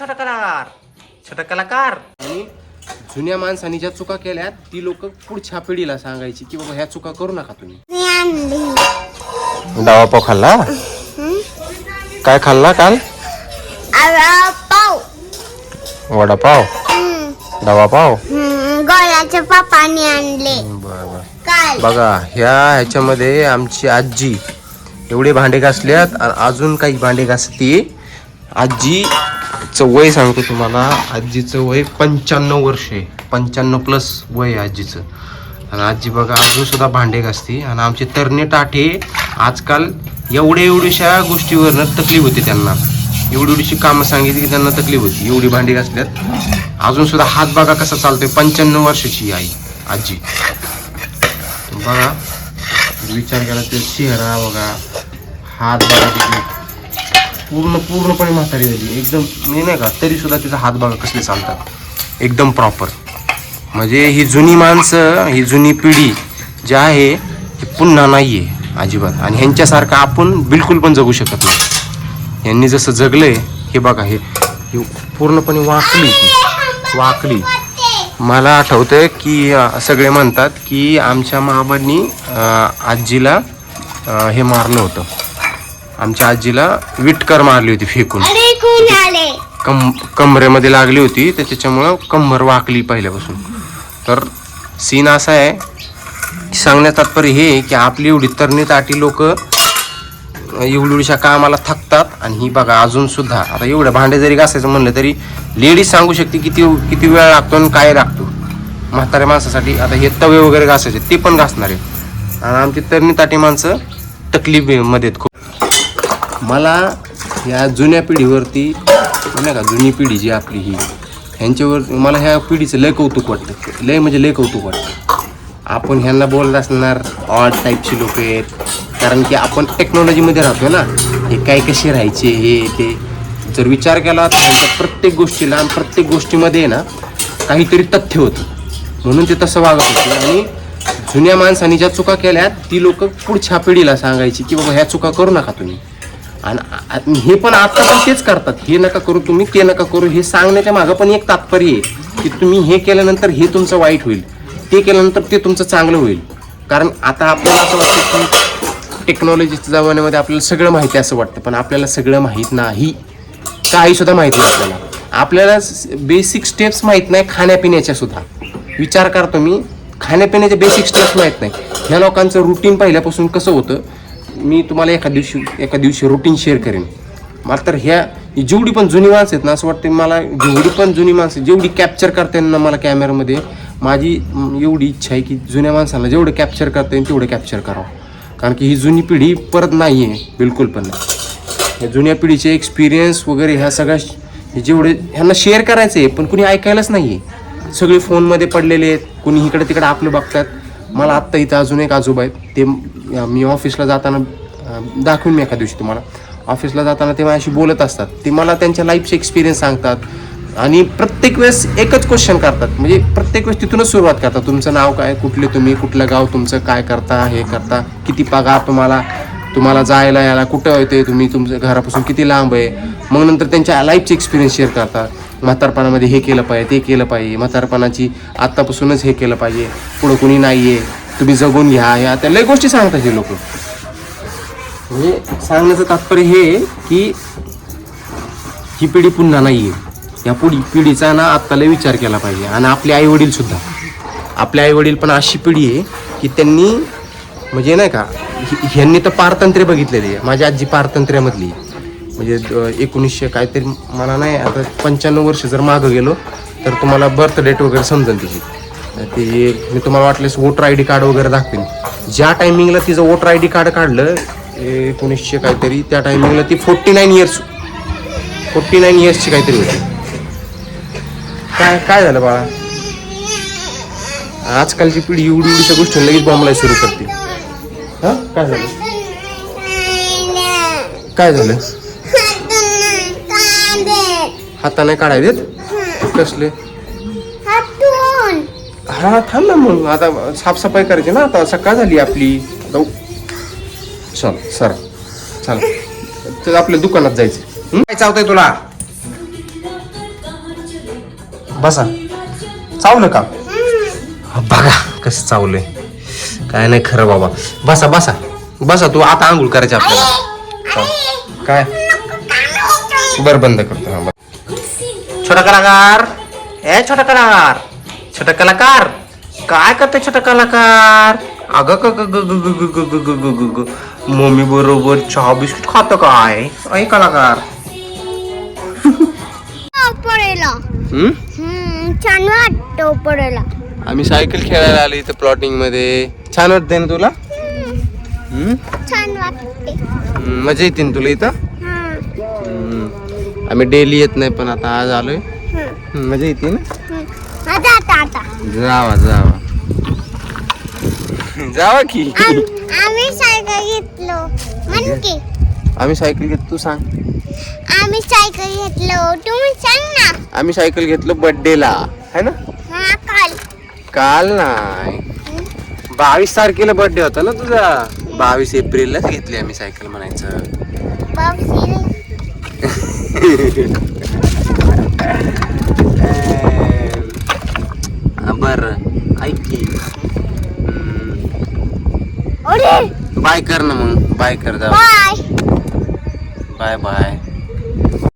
छोटा कलाकार छोटा कलाकार आणि जुन्या माणसांनी ज्या चुका केल्या ती लोक पुढच्या पिढीला सांगायची की बाबा ह्या चुका करू नका तुम्ही. डावा पाव खाल्ला? काय खाल्ला काल? वडापाव. हम्म, डावा पाव? हम्म, गोळ्याच्या पापाने आणले बरं. काल बघा ह्या ह्याच्यामध्ये आमची आजी एवढे भांडे घासल्यात आणि अजून काही भांडे घासते. आजचं वय सांगतो तुम्हाला आजीचं वय पंच्याण्णव वर्ष आहे पंच्याण्णव प्लस वय आहे आजीचं. आणि आजी बघा अजून सुद्धा भांडे घासते आणि आमचे तरणे टाठे आजकाल एवढ्या एवढ्याशा गोष्टीवरनं तकलीफ होते त्यांना. एवढी एवढीशी कामं सांगितली की त्यांना तकलीफ होती. एवढी भांडी घासल्यात. अजून सुद्धा हात बघा कसा चालतोय. पंच्याण्णव वर्षाची आई आजी. बघा विचार केला तर चेहरा बघा. हात बघा पूर्ण पूर्णपणे म्हातारी झाली. एकदम मी नाही का तरी सुद्धा तिचा हात बघा कसले चालतात. एकदम प्रॉपर म्हणजे ही जुनी माणसं ही जुनी पिढी जी आहे ही पुन्हा नाही आहे अजिबात. आणि ह्यांच्यासारखं आपण बिलकुल पण जगू शकत नाही. यांनी जसं जगलंय हे बघा हे पूर्णपणे वाकली ती. वाकली. मला आठवतं की सगळे म्हणतात की आमच्या मामांनी आजीला हे मारलं होतं. आमच्या आजीला विटकर मारली होती फेकून. अरे कोण आले? कम कमरेमध्ये लागली होती तर त्याच्यामुळं कंबर वाकली पहिल्यापासून. तर सीन असा आहे सांगण्यात तात्पर्य हे की आपली एवढी तरणी ताटी लोक एवढी एवढीशा कामाला थकतात. आणि ही बघा अजून सुद्धा आता एवढं भांडे जरी घासायचं म्हणलं तरी लेडीज सांगू शकते किती किती वेळ लागतो आणि काय लागतो. म्हाताऱ्या माणसासाठी आता हे तवे वगैरे घासायचे ते पण घासणार आहे आणि आमची तरणी ताटी माणसं तकलीफमध्ये आहेत खूप. मला या जुन्या पिढीवरती नाही का जुनी पिढी जी आपली ही ह्यांच्यावर मला ह्या पिढीचं लय कौतुक वाटतं. लय म्हणजे लय कौतुक वाटतं. आपण ह्यांना बोलत असणार ऑड टाईपची लोक आहेत. कारण की आपण टेक्नॉलॉजीमध्ये राहतो ना हे काय कसे राहायचे हे ते. जर विचार केला तर ह्यांच्या प्रत्येक गोष्टीला आणि प्रत्येक गोष्टीमध्ये ना काहीतरी तथ्य होतं. म्हणून ते तसं वागत होते. आणि जुन्या माणसांनी ज्या चुका केल्या ती लोक पुढच्या पिढीला सांगायची की बाबा ह्या चुका करू नका तुम्ही. आणि हे पण आता पण तेच करतात. हे नका करू तुम्ही ते नका करू. हे सांगण्याच्या मागं पण एक तात्पर्य आहे की तुम्ही हे केल्यानंतर हे तुमचं वाईट होईल. ते केल्यानंतर ते तुमचं चांगलं होईल. कारण आता आपल्याला असं वाटतं की टेक्नॉलॉजीच्या जमान्यामध्ये आपल्याला सगळं माहिती असं वाटतं पण आपल्याला सगळं माहीत नाही. काही सुद्धा माहीत नाही आपल्याला. आपल्याला बेसिक स्टेप्स माहीत नाही खाण्यापिण्याच्या सुद्धा. विचार करतो मी खाण्यापिण्याचे बेसिक स्टेप्स माहीत नाही. ह्या लोकांचं रुटीन पहिल्यापासून कसं होतं? मी तुम्हाला एका दिवशी एका दिवशी रुटीन शेअर करेन. मला तर ह्या जेवढी पण जुनी माणसं आहेत ना असं वाटतं मला जेवढी पण जुनी माणसं जेवढी कॅप्चर करता येईल ना मला कॅमेऱ्यामध्ये माझी एवढी इच्छा आहे की जुन्या माणसांना जेवढं कॅप्चर करता येईल तेवढं कॅप्चर करावं. कारण की ही जुनी पिढी परत नाही आहे बिलकुल पण नाही. या जुन्या पिढीचे एक्सपिरियन्स वगैरे ह्या सगळ्या जेवढे ह्यांना शेअर करायचं आहे पण कुणी ऐकायलाच नाही आहे सगळे फोनमध्ये पडलेले आहेत कुणी इकडे तिकडे आपलं बघतात. मला आत्ता इथं अजून एक आजोबा आहेत. ते मी ऑफिसला जाताना दाखवून मी एका दिवशी तुम्हाला. ऑफिसला जाताना ते माझ्याशी बोलत असतात. ते मला त्यांच्या लाईफचे एक्सपिरियन्स सांगतात. आणि प्रत्येक वेळेस एकच क्वेश्चन करतात. म्हणजे प्रत्येक वेळेस तिथूनच सुरुवात करतात. तुमचं नाव काय? कुठले तुम्ही? कुठलं गाव तुमचं? काय करता? हे करता? किती पगार तुम्हाला? तुम्हाला जायला यायला कुठं येते तुम्ही? तुमचं घरापासून किती लांब आहे? मग नंतर त्यांच्या लाईफचे एक्सपिरियन्स शेअर करतात. म्हातारपणामध्ये हे केलं पाहिजे ते केलं पाहिजे. म्हातारपणाची आत्तापासूनच हे केलं पाहिजे. पुढं कुणी नाही आहे तुम्ही जगून घ्या. या त्या लय गोष्टी सांगतात हे लोक. म्हणजे सांगण्याचं तात्पर्य हे आहे की ही पिढी पुन्हा नाही आहे या पुढी पिढीचा ना आत्ताला विचार केला पाहिजे. आणि आपले आईवडीलसुद्धा सुद्धा. आपले आईवडील पण अशी पिढी आहे की त्यांनी म्हणजे नाही का ह्यांनी तर पारतंत्र्य बघितलेली आहे. माझी आजी पारतंत्र्यामधली आहे. म्हणजे एकोणीसशे काहीतरी मला नाही आता पंच्याण्णव वर्ष जर मागं गेलो तर तुम्हाला बर्थ डेट वगैरे समजेल तिची. ती मी तुम्हाला वाटलेस वोटर आय डी कार्ड वगैरे दाखवेन. ज्या टायमिंगला तिचं वोटर आय डी कार्ड काढलं एकोणीसशे काहीतरी त्या टायमिंगला ती forty nine years forty nine इयर्सची काहीतरी होती. काय काय झालं बाळा? आजकालची पिढी एवढी एवढीच्या गोष्टी लगेच बॉम्बला सुरू करते. हां? काय झालं? काय झालं? हाताने काढाय देत कसले हा थांब ना मग. आता साफसफाई करायची ना. आता सकाळ झाली आपली. चल सर. चल. तर आपल्या दुकानात जायचं? काय चावतंय तुला? बसा. चावलं का? बघा कसं चावलंय. काय नाही खरं बाबा. बसा बसा. बसा तू आता आंघोळ करायची आपल्याला. काय? बर बंद करतो. हा. छोटा कलाकार ए छोटा कलाकार छोटा कलाकार काय करते छोटा कलाकार अगं ग मम्मी बरोबर चहा बिस्किट खातो काय ऐ कलाकार छान वाटतो पडेला आम्ही सायकल खेळायला आलो इथं प्लॉटिंगमध्ये छान वाटते ना तुला छान वाटते मजा येते ना तुला इथं आम्ही डेली येत नाही पण आता आज आलोय. मजा येते ना? हम्म. आता आता आता. जावा जावा. जावा की. आम- आम्ही सायकल घेतलो. म्हण की. आम्ही सायकल घेत तू सांग. आम्ही सायकल घेतलो. तुम्ही सांग ना. आम्ही सायकल घेतलो बर्थडेला है ना? हा काल. काल नाही. बावीस तारखेला बर्थडे होता ना तुझा? बावीस एप्रिललाच घेतली आम्ही सायकल म्हणायचं. बाबशी बर ऐक की बाय कर ना मग बाय कर जा बाय बाय बाय